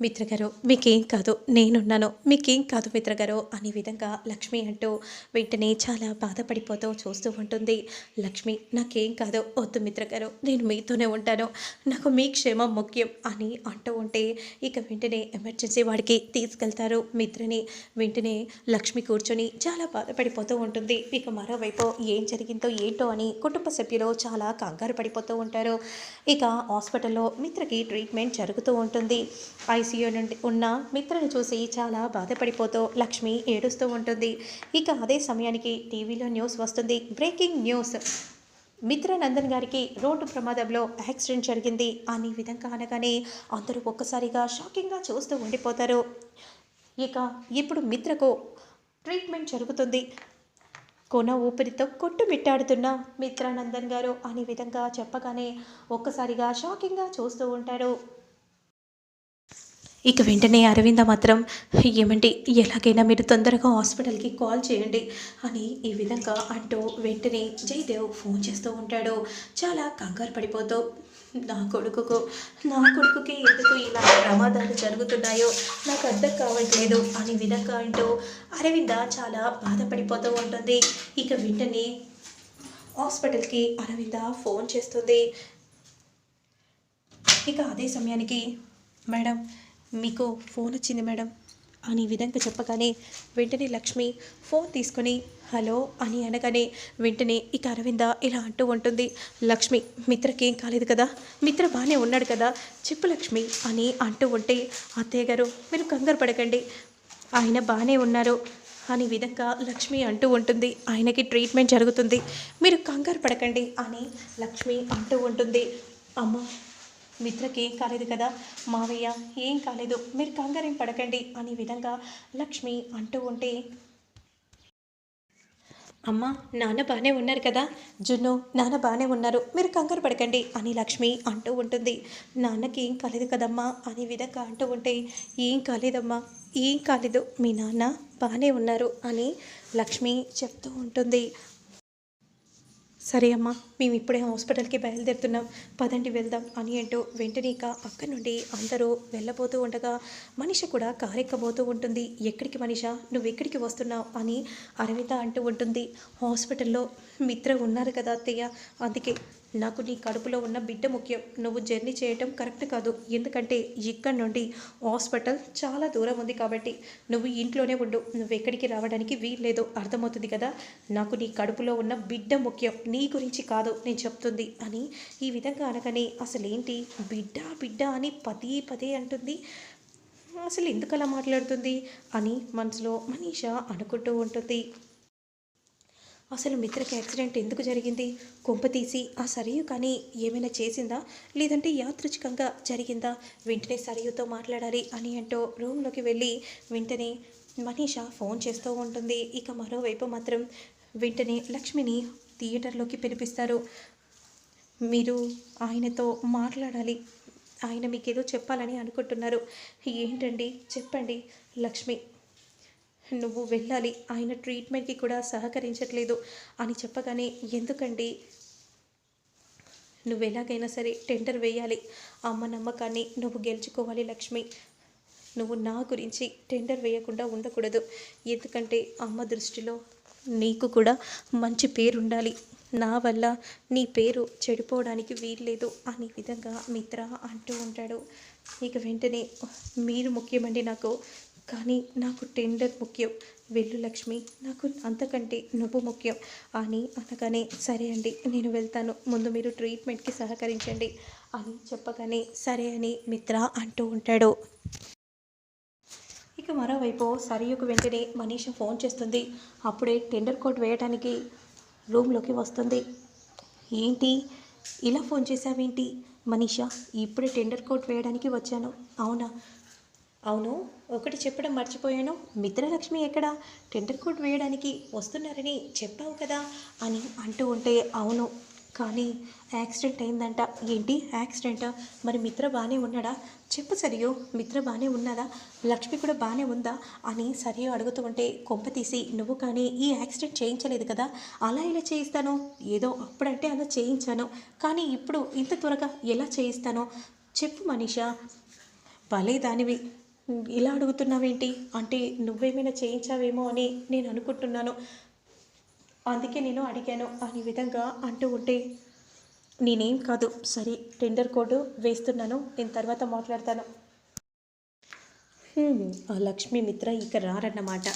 మిత్రగారు మీకేం కాదు నేనున్నాను మీకేం కాదు మిత్రగారు అనే విధంగా లక్ష్మి అంటూ వెంటనే చాలా బాధపడిపోతూ చూస్తూ ఉంటుంది. లక్ష్మి నాకేం కాదు వద్దు మిత్రగారు నేను మీతోనే ఉంటాను నాకు మీ క్షేమం ముఖ్యం అని అంటూ ఉంటే ఇక వెంటనే ఎమర్జెన్సీ వాడికి తీసుకెళ్తారు మిత్రని. వెంటనే లక్ష్మి కూర్చొని చాలా బాధపడిపోతూ ఉంటుంది. ఇక మరోవైపు ఏం జరిగిందో ఏంటో అని కుటుంబ సభ్యులు చాలా కంగారు పడిపోతూ ఉంటారు. ఇక హాస్పిటల్లో మిత్రకి ట్రీట్మెంట్ జరుగుతూ ఉంటుంది. ఐసీయూ నుండి ఉన్న మిత్రను చూసి చాలా బాధపడిపోతూ లక్ష్మి ఏడుస్తూ ఉంటుంది. ఇక అదే సమయానికి టీవీలో న్యూస్ వస్తుంది. Breaking news. మిత్ర నందన్ గారికి రోడ్డు ప్రమాదంలో యాక్సిడెంట్ జరిగింది అనే విధంగా అనగానే అందరూ ఒక్కసారిగా షాకింగ్గా చూస్తూ ఉండిపోతారు. ఇక ఇప్పుడు మిత్రకు ట్రీట్మెంట్ జరుగుతుంది. కొన ఊపిరితో కొట్టుమిట్టాడుతున్న మిత్రానందన్ గారు అనే విధంగా చెప్పగానే ఒక్కసారిగా షాకింగ్గా చూస్తూ ఉంటారు. ఇక వెంటనే అరవింద మాత్రం ఏమండి ఎలాగైనా మీరు తొందరగా హాస్పిటల్కి కాల్ చేయండి అని ఈ విధంగా అంటూ వెంటనే జయదేవ్ ఫోన్ చేస్తూ ఉంటాడు. చాలా కంగారు పడిపోతూ నా కొడుకుకు నా కొడుకుకి ఎందుకు ఇలా ప్రమాదాలు జరుగుతున్నాయో నాకు అర్థం కావట్లేదు అనే విధంగా అంటూ అరవింద చాలా బాధపడిపోతూ ఉంటుంది. ఇక వెంటనే హాస్పిటల్కి అరవింద ఫోన్ చేస్తుంది. ఇక అదే సమయానికి మేడం మీకు ఫోన్ వచ్చింది మేడం అని విధంగా చెప్పగానే వెంటనే లక్ష్మి ఫోన్ తీసుకొని హలో అని అనగానే వెంటనే ఇక అరవింద ఇలా అంటూ ఉంటుంది. లక్ష్మి మిత్రకి ఏం కాలేదు కదా? మిత్ర బాగానే ఉన్నాడు కదా? చెప్పు లక్ష్మి అని అంటూ ఉంటే అత్తయ్య గారు మీరు కంగారు పడకండి. ఆయన బాగానే ఉన్నారు అనే విధంగా లక్ష్మి అంటూ ఉంటుంది. ఆయనకి ట్రీట్మెంట్ జరుగుతుంది. మీరు కంగారు పడకండి అని లక్ష్మి అంటూ ఉంటుంది. అమ్మ మిత్రకి ఏం కాలేదు కదా? మావయ్య ఏం కాలేదు? మీరు కంగారేం పడకండి అనే విధంగా లక్ష్మి అంటూ ఉంటే అమ్మ నాన్న బాగానే ఉన్నారు కదా? జున్ను నాన్న బాగానే ఉన్నారు. మీరు కంగారు పడకండి అని లక్ష్మి అంటూ ఉంటుంది. నాన్నకి ఏం కాలేదు కదమ్మా? అనే విధంగా అంటూ ఉంటే ఏం కాలేదమ్మా? ఏం కాలేదు? మీ నాన్న బాగానే ఉన్నారు అని లక్ష్మి చెప్తూ ఉంటుంది. సరే అమ్మా మేము ఇప్పుడే హాస్పిటల్కి బయలుదేరుతున్నాం. పదండి వెళ్దాం అని అంటూ వెంటనే ఇక అక్కడి నుండి అందరూ వెళ్ళబోతూ ఉండగా మనిషి కూడా కారెక్కబోతూ ఉంటుంది. ఎక్కడికి మనిష నువ్వు ఎక్కడికి వస్తున్నావు అని అరవిత అంటూ ఉంటుంది. హాస్పిటల్లో మిత్ర ఉన్నారు కదా అత్తయ్య అందుకే నాకు నీ కడుపులో ఉన్న బిడ్డ ముఖ్యం. నువ్వు జర్నీ చేయటం కరెక్ట్ కాదు. ఎందుకంటే ఇక్కడి నుండి హాస్పిటల్ చాలా దూరం ఉంది కాబట్టి నువ్వు ఇంట్లోనే ఉండు. నువ్వు ఎక్కడికి రావడానికి వీల్లేదు. అర్థమవుతుంది కదా? నాకు నీ కడుపులో ఉన్న బిడ్డ ముఖ్యం. నీ గురించి కాదు. నేను చెప్తుంది అని ఈ విధంగా అనగానే అసలేంటి? బిడ్డ బిడ్డ అని పదే పదే అంటుంది. అసలు ఎందుకు అలా మాట్లాడుతుంది? అని మనసులో మనీష అనుకుంటూ ఉంటుంది. అసలు మిత్రకి యాక్సిడెంట్ ఎందుకు జరిగింది? కొంప తీసి ఆ సరియు కానీ ఏమైనా చేసిందా? లేదంటే యాదృచ్ఛికంగా జరిగిందా? వెంటనే సరియుతో మాట్లాడాలి అని అంటూ రూమ్లోకి వెళ్ళి వెంటనే మనీష ఫోన్ చేస్తూ ఉంటుంది. ఇక మరోవైపు మాత్రం వెంటనే లక్ష్మిని థియేటర్లోకి పిలిపిస్తారు. మీరు ఆయనతో మాట్లాడాలి. ఆయన మీకేదో చెప్పాలని అనుకుంటున్నారు. ఏంటండి? చెప్పండి లక్ష్మి. నువ్వు వెళ్ళాలి. ఆయన ట్రీట్మెంట్కి కూడా సహకరించట్లేదు అని చెప్పగానే ఎందుకండి? నువ్వు ఎలాగైనా సరే టెండర్ వేయాలి. అమ్మ నమ్మకాన్ని నువ్వు గెలుచుకోవాలి లక్ష్మి. నువ్వు నా గురించి టెండర్ వేయకుండా ఉండకూడదు. ఎందుకంటే అమ్మ దృష్టిలో నీకు కూడా మంచి పేరు ఉండాలి నా వల్ల నీ పేరు చెడిపోవడానికి వీల్లేదు అనే విధంగా మిత్ర అంటూ ఉంటాడు. ఇక వెంటనే మీరు ముఖ్యమండి నాకు కానీ నాకు టెండర్ ముఖ్యం. వెళ్ళు లక్ష్మి నాకు అంతకంటే నువ్వు ముఖ్యం. అని అనగానే సరే అండి నేను వెళ్తాను. ముందు మీరు ట్రీట్మెంట్కి సహకరించండి అని చెప్పగానే సరే అని మిత్ర అంటూ ఉంటాడు. ఇక మరోవైపు సరియుకు వెంటనే మనీష ఫోన్ చేస్తుంది. అప్పుడే టెండర్ కోట్ వేయడానికి రూమ్లోకి వస్తుంది. ఏంటి? ఇలా ఫోన్ చేసావేంటి మనీషా ఇప్పుడే టెండర్ కోట్ వేయడానికి వచ్చాను. అవునా? అవును ఒకటి చెప్పడం మర్చిపోయాను. మిత్రలక్ష్మి ఎక్కడ? టెండర్ కోట్ వేయడానికి వస్తున్నారని చెప్పావు కదా అని అంటూ ఉంటే అవును. కానీ యాక్సిడెంట్ అయిందంట. ఏంటి యాక్సిడెంటా? మరి మిత్ర బాగానే ఉన్నాడా? చెప్పు సరియు మిత్ర బాగానే ఉన్నదా? లక్ష్మి కూడా బాగానే ఉందా? అని సరియు అడుగుతూ ఉంటే కొంప తీసి నువ్వు కానీ ఈ యాక్సిడెంట్ చేయించలేదు కదా? అలా ఇలా చేయిస్తాను? ఏదో అప్పుడంటే అలా చేయించాను. కానీ ఇప్పుడు ఇంత త్వరగా ఎలా చేయిస్తాను? చెప్పు మనీషా. భలే దానివి ఇలా అడుగుతున్నావేంటి? అంటే నువ్వేమైనా చేయించావేమో అని నేను అనుకుంటున్నాను. అందుకే నేను అడిగాను. అనే విధంగా అంటూ ఉంటే నేనేం కాదు. సరే టెండర్ కోడ్ వేస్తున్నాను. నేను తర్వాత మాట్లాడతాను. ఆ లక్ష్మీ మిత్ర ఇక రారన్నమాట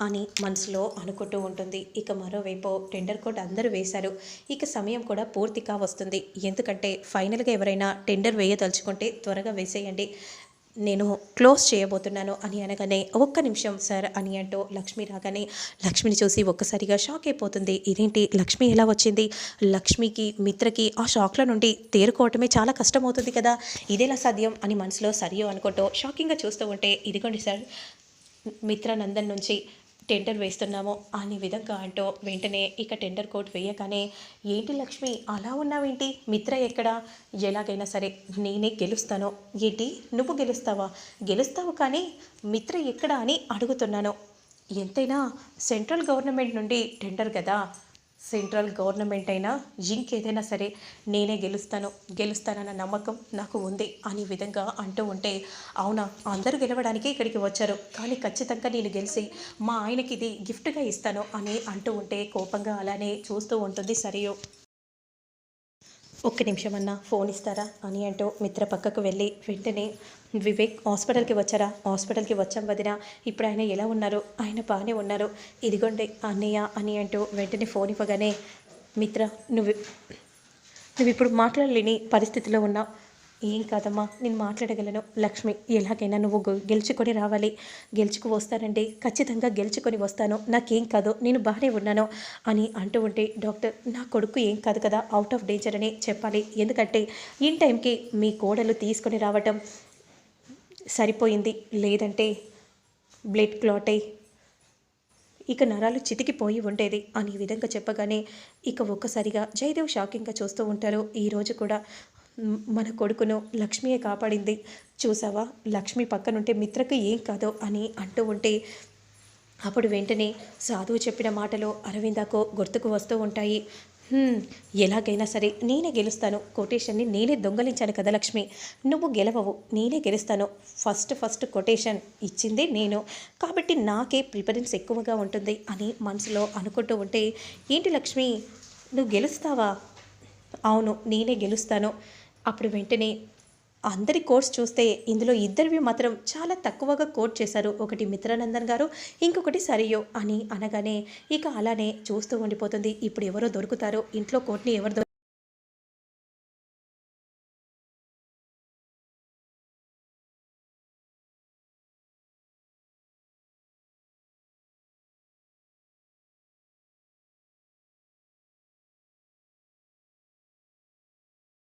అని మనసులో అనుకుంటూ ఉంటుంది. ఇక మరోవైపు టెండర్ కోడ్ అందరూ వేశారు. ఇక సమయం కూడా పూర్తిగా వస్తుంది. ఎందుకంటే ఫైనల్గా ఎవరైనా టెండర్ వేయదలుచుకుంటే త్వరగా వేసేయండి. నేను క్లోజ్ చేయబోతున్నాను అని అనగానే ఒక్క నిమిషం సార్ అని అంటూ లక్ష్మి రాగానే లక్ష్మిని చూసి ఒక్కసారిగా షాక్ అయిపోతుంది. ఇదేంటి? లక్ష్మి ఎలా వచ్చింది? లక్ష్మికి మిత్రకి ఆ షాక్ల నుండి తేరుకోవటమే చాలా కష్టమవుతుంది కదా. ఇదేలా సాధ్యం అని మనసులో సరియో అనుకుంటూ షాకింగ్గా చూస్తూ ఉంటే ఇదిగోండి సార్ మిత్రానందన్ నుంచి టెండర్ వేస్తున్నాము అనే విధంగా అంటూ వెంటనే ఇక టెండర్ కోట్ వేయగానే ఏంటి లక్ష్మి అలా ఉన్నావేంటి? మిత్ర ఎక్కడ? ఎలాగైనా సరే నేనే గెలుస్తాను. ఏంటి? నువ్వు గెలుస్తావా? గెలుస్తావు కానీ మిత్ర ఎక్కడ? అని అడుగుతున్నాను. ఎంతైనా సెంట్రల్ గవర్నమెంట్ నుండి టెండర్ కదా సెంట్రల్ గవర్నమెంట్ అయినా ఇంకేదైనా సరే నేనే గెలుస్తాను గెలుస్తానన్న నమ్మకం నాకు ఉంది అనే విధంగా అంటూ ఉంటే అవునా? అందరూ గెలవడానికి ఇక్కడికి వచ్చారు. కానీ ఖచ్చితంగా నేను గెలిచి మా ఆయనకి ఇది గిఫ్ట్గా ఇస్తాను అని అంటూ ఉంటే కోపంగా అలానే చూస్తూ ఉంటుంది సరియో. ఒక్క నిమిషం అన్నా ఫోన్ ఇస్తారా? అని అంటూ మిత్ర పక్కకు వెళ్ళి వెంటనే వివేక్ హాస్పిటల్కి వచ్చారా? హాస్పిటల్కి వచ్చాం వదిన. ఇప్పుడు ఆయన ఎలా ఉన్నారు? ఆయన బాగానే ఉన్నారు. ఇదిగోండి అన్నయ్య అని అంటూ వెంటనే ఫోన్ ఇవ్వగానే మిత్ర నువ్వు నువ్వు ఇప్పుడు మాట్లాడలేని పరిస్థితిలో ఉన్నావు. ఏం కాదమ్మా నేను మాట్లాడగలను. లక్ష్మి ఎలాగైనా నువ్వు గెలుచుకొని రావాలి. గెలుచుకు వస్తానండి ఖచ్చితంగా గెలుచుకొని వస్తాను. నాకేం కాదు నేను బాగానే ఉన్నాను అని అంటూ ఉంటే డాక్టర్ నా కొడుకు ఏం కాదు కదా అవుట్ ఆఫ్ డేంజర్ అని చెప్పాలి. ఎందుకంటే ఇన్ టైంకి మీ కోడలు తీసుకొని రావటం సరిపోయింది. లేదంటే బ్లడ్ క్లాట్ అయి ఇక నరాలు చితికిపోయి ఉండేది అనే విధంగా చెప్పగానే ఇక ఒక్కసారిగా జయదేవ్ షాకింగ్గా చూస్తూ ఉంటారు. ఈరోజు కూడా మన కొడుకును లక్ష్మియే కాపాడింది. చూసావా? లక్ష్మి పక్కనుంటే మిత్రకు ఏం కాదో అని అంటూ ఉంటే అప్పుడు వెంటనే సాధువు చెప్పిన మాటలు అరవిందకు గుర్తుకు వస్తూ ఉంటాయి. ఎలాగైనా సరే నేనే గెలుస్తాను. కొటేషన్ని నేనే దొంగలించాను కదా లక్ష్మి. నువ్వు గెలవవు నేనే గెలుస్తాను. ఫస్ట్ ఫస్ట్ కొటేషన్ ఇచ్చింది నేను. కాబట్టి నాకే ప్రిఫరెన్స్ ఎక్కువగా ఉంటుంది అని మనసులో అనుకుంటూ ఉంటే ఏంటి లక్ష్మి? నువ్వు గెలుస్తావా? అవును నేనే గెలుస్తాను. అప్పుడు వెంటనే అందరి కోర్స్ చూస్తే ఇందులో ఇద్దరివి మాత్రం చాలా తక్కువగా కోట్ చేశారు. ఒకటి మిత్రానందన్ గారు ఇంకొకటి సరియో అని అనగానే ఇక అలానే చూస్తూ ఉండిపోతుంది. ఇప్పుడు ఎవరో దొరుకుతారో ఇంట్లో కోట్ని ఎవరు